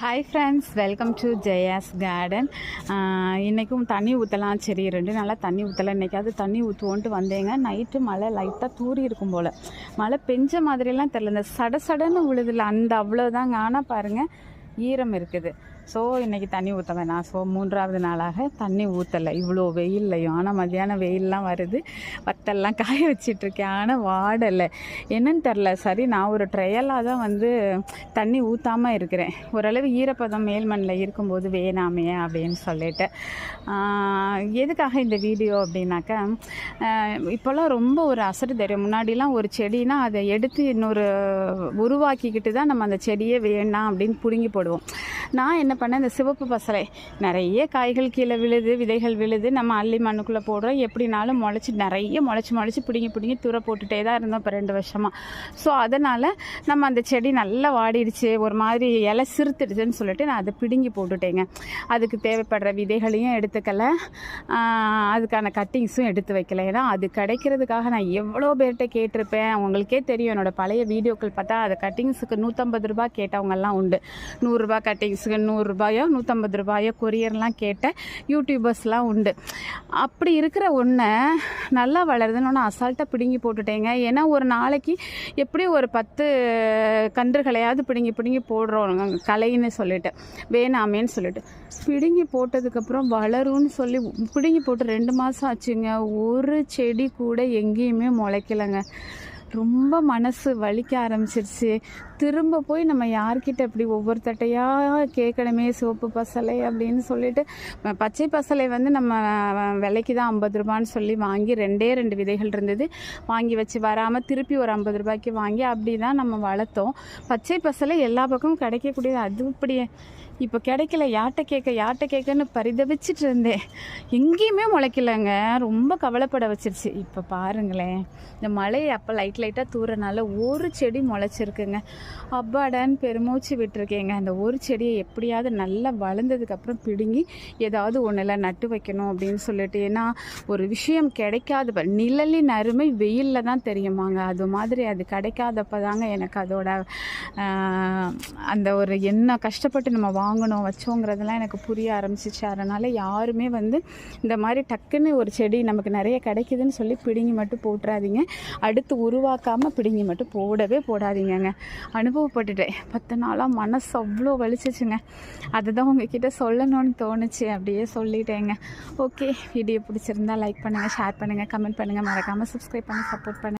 Hi friends welcome to Jaya's garden இன்றைக்கும் தண்ணி ஊற்றலாம் சரி ரெண்டு நாளாக தண்ணி ஊற்றலாம் இன்றைக்காவது தண்ணி ஊற்றுவோன்ட்டு வந்தேங்க. நைட்டு மழை லைட்டாக தூரி இருக்கும் போல். மழை பெஞ்ச மாதிரிலாம் தெரில இந்த சட சடன்னு விழுதுல அந்த அவ்வளோதாங்க ஆனால் பாருங்கள் ஈரம் இருக்குது. ஸோ இன்றைக்கி தண்ணி ஊற்ற வேணாம். ஸோ மூன்றாவது நாளாக தண்ணி ஊற்றலை இவ்வளோ வெயில்லையும். ஆனால் மத்தியானம் வெயிலெலாம் வருது. வத்தல்லாம் காய வச்சிட்ருக்கேன். ஆனால் வாடலை. என்னன்னு தெரில. சரி நான் ஒரு ட்ரையலாக தான் வந்து தண்ணி ஊற்றாமல் இருக்கிறேன். ஓரளவு ஈரப்பதம் மேல்மண்ணில் இருக்கும்போது வேணாமே அப்படின்னு சொல்லிட்டு எதுக்காக இந்த வீடியோ அப்படின்னாக்கா இப்போல்லாம் ரொம்ப ஒரு அசடு தெரியும். முன்னாடிலாம் ஒரு செடினா அதை எடுத்து இன்னொரு உருவாக்கிக்கிட்டு தான் நம்ம அந்த செடியே வேணாம் அப்படின்னு பிடுங்கி போடுவோம். நான் என்ன பண்ணேன் இந்த சிவப்பு பசலை. நிறைய காய்கள் கீழே விழுது விதைகள் விழுது நம்ம அள்ளி மண்ணுக்குள்ளே போடுறோம். எப்படினாலும் முளைச்சி நிறைய முளைச்சி முளைச்சி பிடுங்கி பிடுங்கி தூர போட்டுகிட்டே தான் இருந்தோம் இப்போ ரெண்டு வருஷமாக ஸோ அதனால் நம்ம அந்த செடி நல்லா வாடிடுச்சு. ஒரு மாதிரி இலை சிறுத்துடுச்சுன்னு சொல்லிட்டு நான் அதை பிடுங்கி போட்டுட்டேங்க. அதுக்கு தேவைப்படுற விதைகளையும் எடுத்துக்கல. அதுக்கான கட்டிங்ஸும் எடுத்து வைக்கல. ஏன்னா அது கிடைக்கிறதுக்காக நான் எவ்வளோ பேர்கிட்ட கேட்டிருப்பேன். உங்களுக்கே தெரியும். என்னோட பழைய வீடியோக்கள் பார்த்தா அது கட்டிங்ஸுக்கு நூற்றம்பது ரூபா கேட்டவங்கெல்லாம் உண்டு. நூறுரூபா கட்டிங்ஸுக்கு நூறு நூறுரூபாயோ நூற்றம்பது ரூபாயோ கொரியர்லாம் கேட்ட யூடியூபர்ஸ்லாம் உண்டு. அப்படி இருக்கிற ஒன்றை நல்லா வளருதுன்னு ஒன்று அசால்ட்டாக பிடுங்கி போட்டுட்டேங்க. ஏன்னா ஒரு நாளைக்கு எப்படியும் ஒரு பத்து கன்றுகளையாவது பிடுங்கி பிடுங்கி போடுறோம் கலைன்னு சொல்லிட்டு வேணாமேன்னு சொல்லிட்டு. பிடுங்கி போட்டதுக்கப்புறம் வளரும்னு சொல்லி பிடுங்கி போட்டு ரெண்டு மாதம் ஆச்சுங்க. ஒரு செடி கூட எங்கேயுமே முளைக்கலைங்க. ரொம்ப மனசு வலிக்க ஆரம்பிச்சிருச்சு. திரும்ப போய் நம்ம யார்கிட்ட இப்படி ஒவ்வொரு தட்டையாக கேட்கணுமே சிவப்பு பசலை அப்படின்னு சொல்லிட்டு பச்சை பசலை வந்து நம்ம விலைக்கு தான் ஐம்பது ரூபான்னு சொல்லி வாங்கி ரெண்டே ரெண்டு விதைகள் இருந்தது. வாங்கி வச்சு வராமல் திருப்பி ஒரு ஐம்பது ரூபாய்க்கு வாங்கி அப்படி தான் நம்ம வளர்த்தோம். பச்சை பசலை எல்லா பக்கமும் கிடைக்கக்கூடியது. அது இப்படியே இப்போ கிடைக்கல யார்கிட்ட கேட்க யார்கிட்ட கேட்கன்னு பரிதவிச்சிட்டு இருந்தேன். எங்கேயுமே முளைக்கலங்க. ரொம்ப கவலைப்பட வச்சிருச்சு. இப்போ பாருங்களேன். இந்த மழை அப்போ லைட் லைட்டாக தூறனால ஒரு செடி முளைச்சிருக்குங்க. அப்பாடான்னு பெருமூச்சு விட்டுருக்கேங்க. அந்த ஒரு செடியை எப்படியாவது நல்லா வளர்ந்ததுக்கப்புறம் பிடுங்கி ஏதாவது ஒன்றில் நட்டு வைக்கணும் அப்படின்னு சொல்லிட்டு. ஏன்னா ஒரு விஷயம் கிடைக்காத ப- நிழலின் அருமை வெயிலில் தான் தெரியுமாங்க. அது மாதிரி அது கிடைக்காதப்ப தாங்க எனக்கு அதோட அந்த ஒரு என்ன கஷ்டப்பட்டு நம்ம வாங்கணும் வச்சோங்கிறதெல்லாம் எனக்கு புரிய ஆரம்பிச்சிச்சு. அதனால் யாருமே வந்து இந்த மாதிரி டக்குன்னு ஒரு செடி நமக்கு நிறைய கிடைக்குதுன்னு சொல்லி பிடுங்கி மட்டும் போட்டுறாதீங்க. அடுத்து உருவாக்காமல் பிடிங்கி மட்டும் போடவே போடாதீங்கங்க. அனுபவப்பட்டுட்டேன். பத்து நாளாக மனசு அவ்வளோ வலிச்சிச்சுங்க. அதுதான் உங்ககிட்ட சொல்லணும்னு தோணுச்சு. அப்படியே சொல்லிட்டேங்க. ஓகே. வீடியோ பிடிச்சிருந்தா லைக் பண்ணுங்கள் ஷேர் பண்ணுங்கள் கமெண்ட் பண்ணுங்கள் மறக்காமல் சப்ஸ்கிரைப் பண்ணி சப்போர்ட் பண்ணுங்கள்